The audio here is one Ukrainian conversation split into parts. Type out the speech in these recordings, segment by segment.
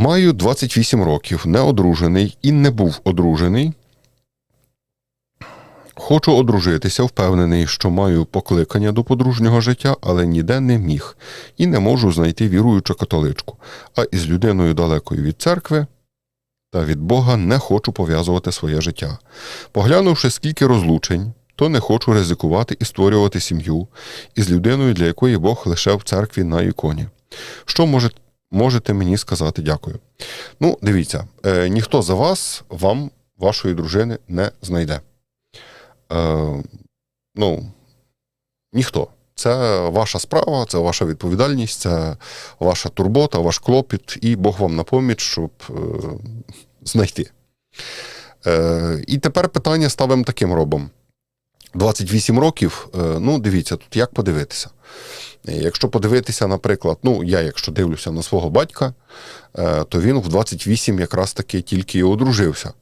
Маю 28 років, не одружений і не був одружений. Хочу одружитися, впевнений, що маю покликання до подружнього життя, але ніде не міг і не можу знайти віруючу католичку. А із людиною далекою від церкви та від Бога не хочу пов'язувати своє життя. Поглянувши, скільки розлучень, то не хочу ризикувати і створювати сім'ю із людиною, для якої Бог лише в церкві на іконі. Що може, можете мені сказати? Дякую. Ну, дивіться, е, ніхто за вас вам, вашої дружини, не знайде. Е, ну, ніхто. Це ваша справа, це ваша відповідальність, це ваша турбота, ваш клопіт, і Бог вам на поміч, щоб е, знайти. Е, і тепер питання ставимо таким робом. 28 років, е, ну, дивіться, тут як подивитися. Е, Якщо подивитися, наприклад, ну, я, якщо дивлюся на свого батька, е, то він в 28 якраз таки тільки і одружився.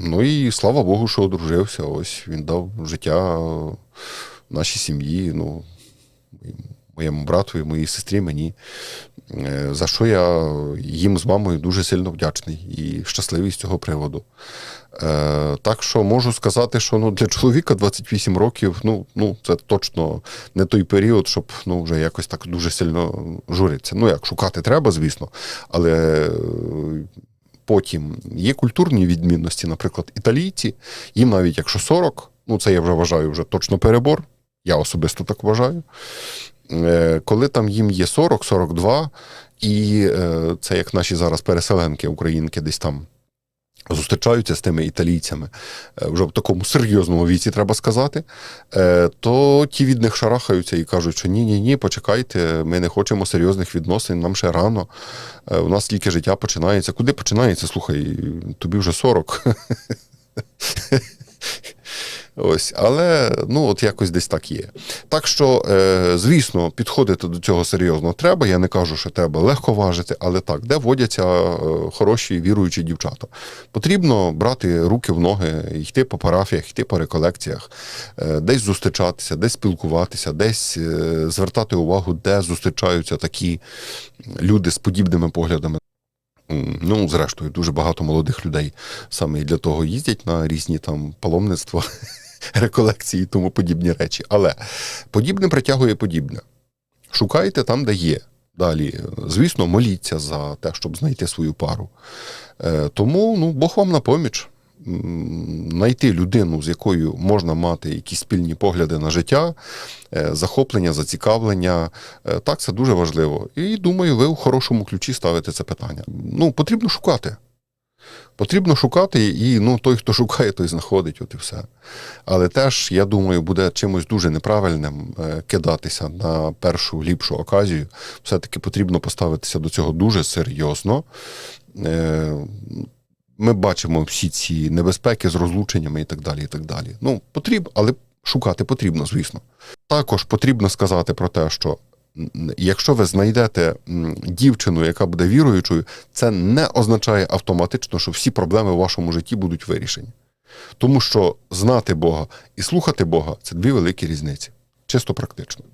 Ну і слава Богу, що одружився. Ось він дав життя нашій сім'ї, ну, моєму брату, і моїй сестрі, мені. Е, За що я їм з мамою дуже сильно вдячний і щасливий з цього приводу. Е, Так що можу сказати, що ну, для чоловіка 28 років, ну, ну, це точно не той період, щоб ну, вже якось так дуже сильно журитися. Ну, як шукати треба, звісно, але е, потім є культурні відмінності, наприклад, італійці, їм навіть якщо 40, ну це я вже вважаю вже точно перебор. Я особисто так вважаю. Е, Коли там їм є 40-42, і е, це як наші зараз переселенки, українки десь там зустрічаються з тими італійцями е, вже в такому серйозному віці, треба сказати, то ті від них шарахаються і кажуть, що ні, ні, ні, почекайте, ми не хочемо серйозних відносин, нам ще рано. У нас тільки життя починається. Куди починається? Слухай, тобі вже 40. Ось, але ну от якось десь так є. Так що, е, звісно, підходити до цього серйозно треба. Я не кажу, що треба легко важити, але так, де водяться е, хороші віруючі дівчата. Потрібно брати руки в ноги, йти по парафіях, йти по реколекціях, е, десь зустрічатися, десь спілкуватися, десь е, звертати увагу, де зустрічаються такі люди з подібними поглядами. Ну, зрештою, дуже багато молодих людей саме для того їздять на різні там паломництва, реколекції і тому подібні речі. Але подібне притягує подібне. Шукайте там, де є. Далі, звісно, моліться за те, щоб знайти свою пару. Е, Тому ну, Бог вам на поміч. М, Знайти людину, з якою можна мати якісь спільні погляди на життя, е, захоплення, зацікавлення. Е, Так, це дуже важливо. І думаю, ви у хорошому ключі ставите це питання. Ну, потрібно шукати. Потрібно шукати, і ну, той, хто шукає, той знаходить, от і все. Але теж, я думаю, буде чимось дуже неправильним е, кидатися на першу ліпшу оказію. Все-таки потрібно поставитися до цього дуже серйозно. Е, Ми бачимо всі ці небезпеки з розлученнями і так далі. і так далі. Ну, потрібно, але шукати потрібно, звісно. Також потрібно сказати про те, що якщо ви знайдете дівчину, яка буде віруючою, це не означає автоматично, що всі проблеми в вашому житті будуть вирішені. Тому що знати Бога і слухати Бога це дві великі різниці, чисто практично.